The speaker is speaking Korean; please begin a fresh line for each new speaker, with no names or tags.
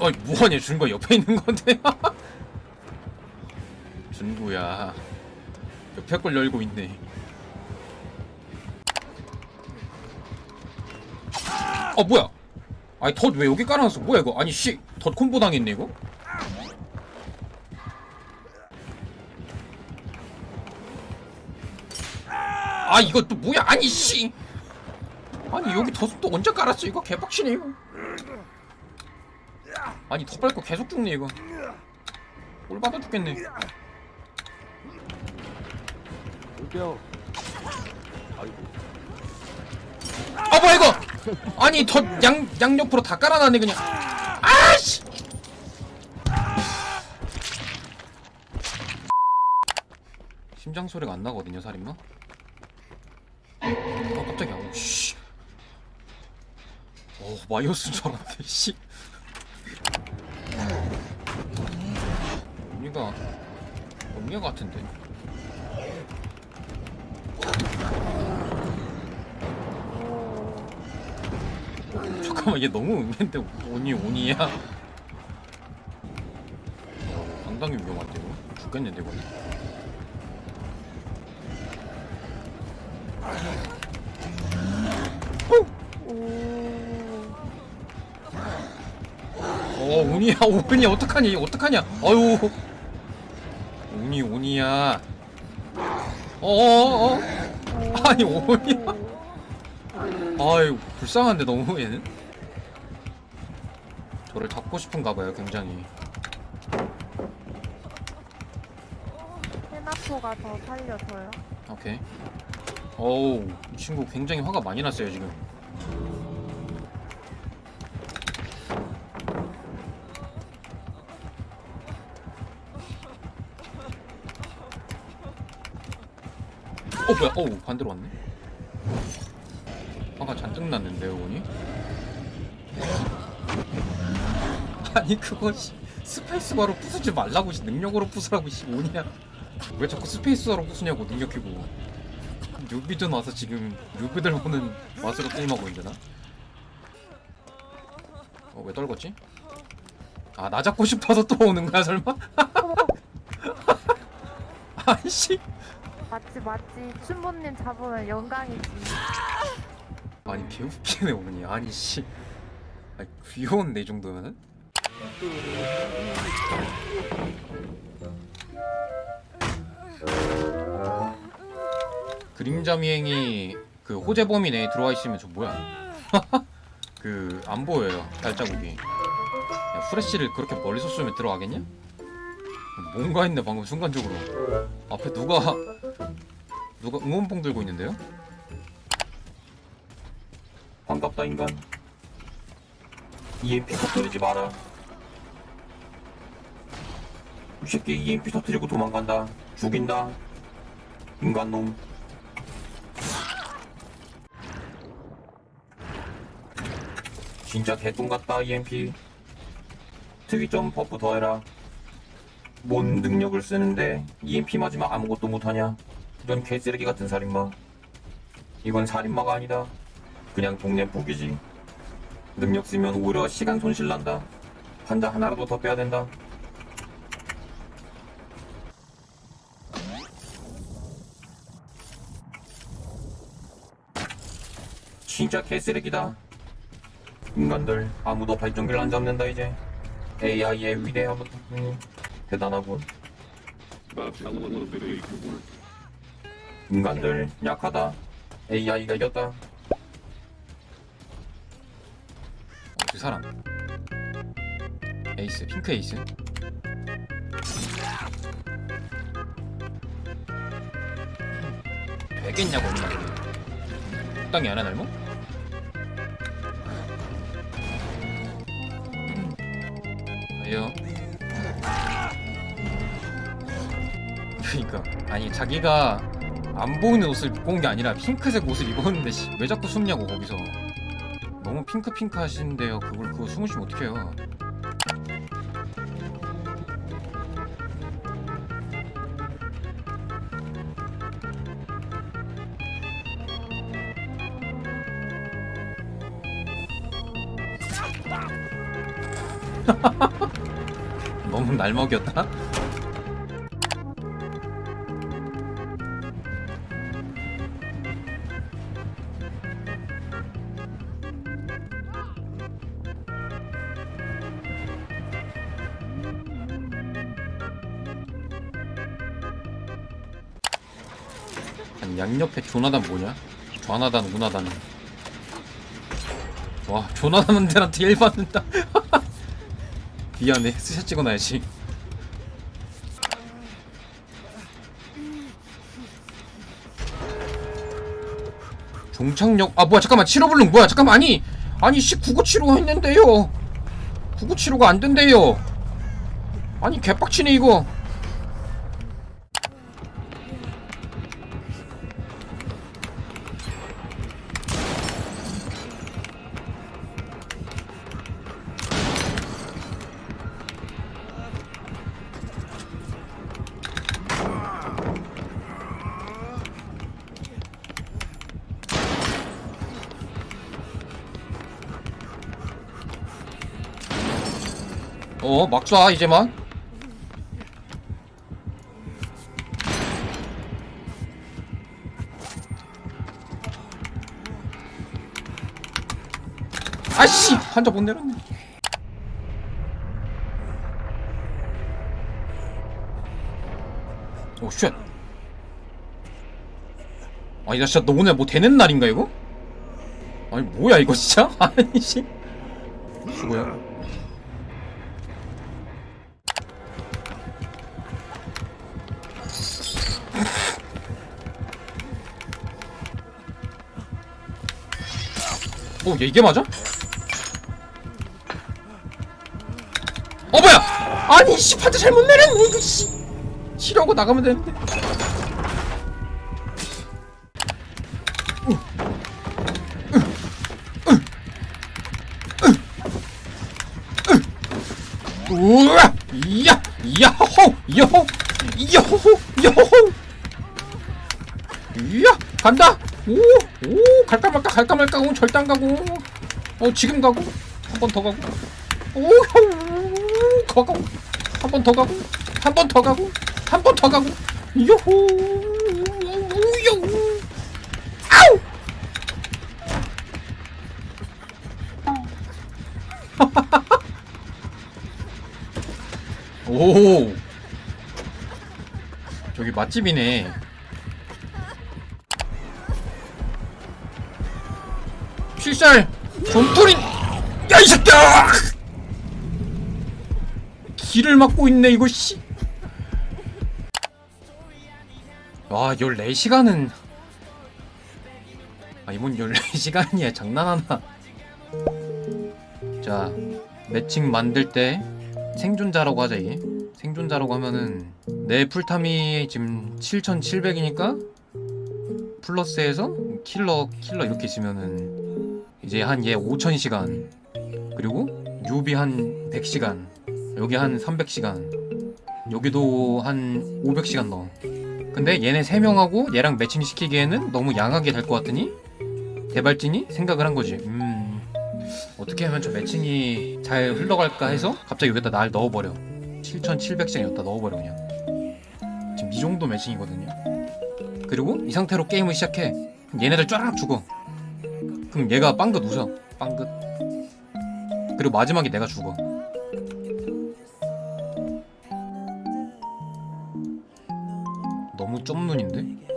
아니 뭐하냐 준거 옆에 있는 건데? 준구야. 옆에 걸 열고 있네. 어 뭐야? 아니 덧왜 여기 깔아놨어? 뭐야 이거? 아니 씨덧 콤보 당했네 이거? 아 이거 또 뭐야? 아니 씨! 아니 여기 덧은 또 언제 깔았어? 이거 개빡치네 이거 아니 더 밟고 계속 죽네 이거. 꼴 받아 죽겠네.
올게요. 아이고.
아 뭐야 이거? 아니 덧양 양옆으로 다 깔아놨네 그냥. 아씨! 심장 소리가 안 나거든요 살인마? 아 깜짝이야. 오씨. 오 마이어스인 줄 알았는데 씨 언니가 언니 같은데. 잠깐만 얘 너무 은근데 오니 오니야? 어, 상당히 위험한데 이거? 죽겠는데 이거? 어 오니야 오니 어떡하니 어떡하냐? 어유 오니 오니야. 어어어? 아니 오니야? 아유 불쌍한데 너무 얘는? 저를 잡고 싶은가 봐요 굉장히.
세나토가 더 살려줘요.
오케이. 어우 이 친구 굉장히 화가 많이 났어요 지금 뭐야? 어우 반대로 왔네? 화가 잔뜩 났는데요 오니? 아니 그거 씨, 스페이스바로 부수지 말라고 씨, 능력으로 부수라고 씨 오니야. 왜 자꾸 스페이스바로 부수냐고 능력 키고 뉴비든 와서 지금 뉴비들 보는 맛으로 게임하고 있잖아 어왜 떨궜지? 아 나 잡고 싶어서 또 오는 거야 설마? 아이씨
맞지 맞지. 춘보님 잡으면 영광이지.
아니 개웃기네 오늘 아니 씨 아니 귀여운데 이 정도면은? 그림자 미행이 그 호재 범위 내에 들어와 있으면 저 뭐야 그 안 보여요 발자국이 야, 후레쉬를 그렇게 멀리서 쏘면 들어가겠냐? 뭔가 했네 방금 순간적으로. 앞에 누가 누가 응원봉 들고 있는데요?
반갑다 인간. EMP 터뜨리지 마라. 이 새끼 EMP 터뜨리고 도망간다. 죽인다. 인간놈. 진짜 개똥 같다 EMP 특이 좀 버프 더해라 뭔 능력을 쓰는데 EMP 맞으면 아무것도 못하냐 이런 개쓰레기 같은 살인마 이건 살인마가 아니다 그냥 동네 북이지. 능력 쓰면 오히려 시간 손실 난다. 환자 하나라도 더 빼야 된다. 진짜 개쓰레기다. 인간들 아무도 발전기를 안 잡는다 이제. AI의 위대함은 음, 대단하군. 인간들 약하다. AI가 이겼다.
어, 그 사람 에이스 핑크 에이스 되겠냐고 적당히 안 하나 뭐? 아요 그니까 아니 자기가 안 보이는 옷을 입고 온 게 아니라 핑크색 옷을 입었는데 씨, 왜 자꾸 숨냐고 거기서 너무 핑크 핑크 하시는데요. 그걸 그거 숨으시면 어떡해요. 너무 날먹이었다. 양옆에 조나단 뭐냐? 좌나단 우나단은 와 조나단들한테 일 받는다. 미안해. 스샷 찍어놔야지. 종착역 아 뭐야 잠깐만. 7호 불능 뭐야? 잠깐만. 아니 아니 씨 9975 했는데요. 9975가 안 된대요. 아니 개빡치네 이거 어, 막 쏴, 이제만. 아씨! 한자 못 내렸네. 오, 쉣. 아니, 나 진짜 너 오늘 뭐 되는 날인가, 이거? 아니, 뭐야, 이거 진짜? 아니, 씨. 수고야. 어, 얘 이게 맞아? 어, 뭐야! 아니, 씨, 판자 잘못 내렸네, 이거, 씨. 치려고 나가면 되는데. 우와! 이야! 야호! 야호! 야호! 야호! 이야! 간다! 오! 오! 갈까 말까 갈까 말까 오 절대 안 가고 어 지금 가고 한 번 더 가고 오! 더 가고 한 번 더 가고 한 번 더 가고 한 번 더 가고 요호! 요호! 아우! 오! 저기 맛집이네. 필살 존뿌린 야이 새끼야! 길을 막고 있네 이거 씨. 와 14시간은. 아 이번 14시간이야. 장난하나. 자 매칭 만들 때 생존자라고 하자 이게. 생존자라고 하면은 내 풀탐이 지금 7700이니까 플러스해서 킬러 킬러 이렇게 있으면은 이제 한 얘 5000시간 그리고 유비 한 100시간 여기 한 300시간 여기도 한 500시간 넣어 근데 얘네 3명하고 얘랑 매칭 시키기에는 너무 양하게 될 것 같으니 대발진이 생각을 한 거지. 음 어떻게 하면 저 매칭이 잘 흘러갈까 해서 갑자기 여기다 날 넣어버려. 7700시간 여기다 넣어버려 그냥. 지금 이 정도 매칭이거든요. 그리고 이 상태로 게임을 시작해. 얘네들 쫙 죽어 그럼 얘가 빵긋 웃어 빵긋. 그리고 마지막에 내가 죽어. 너무 점눈인데?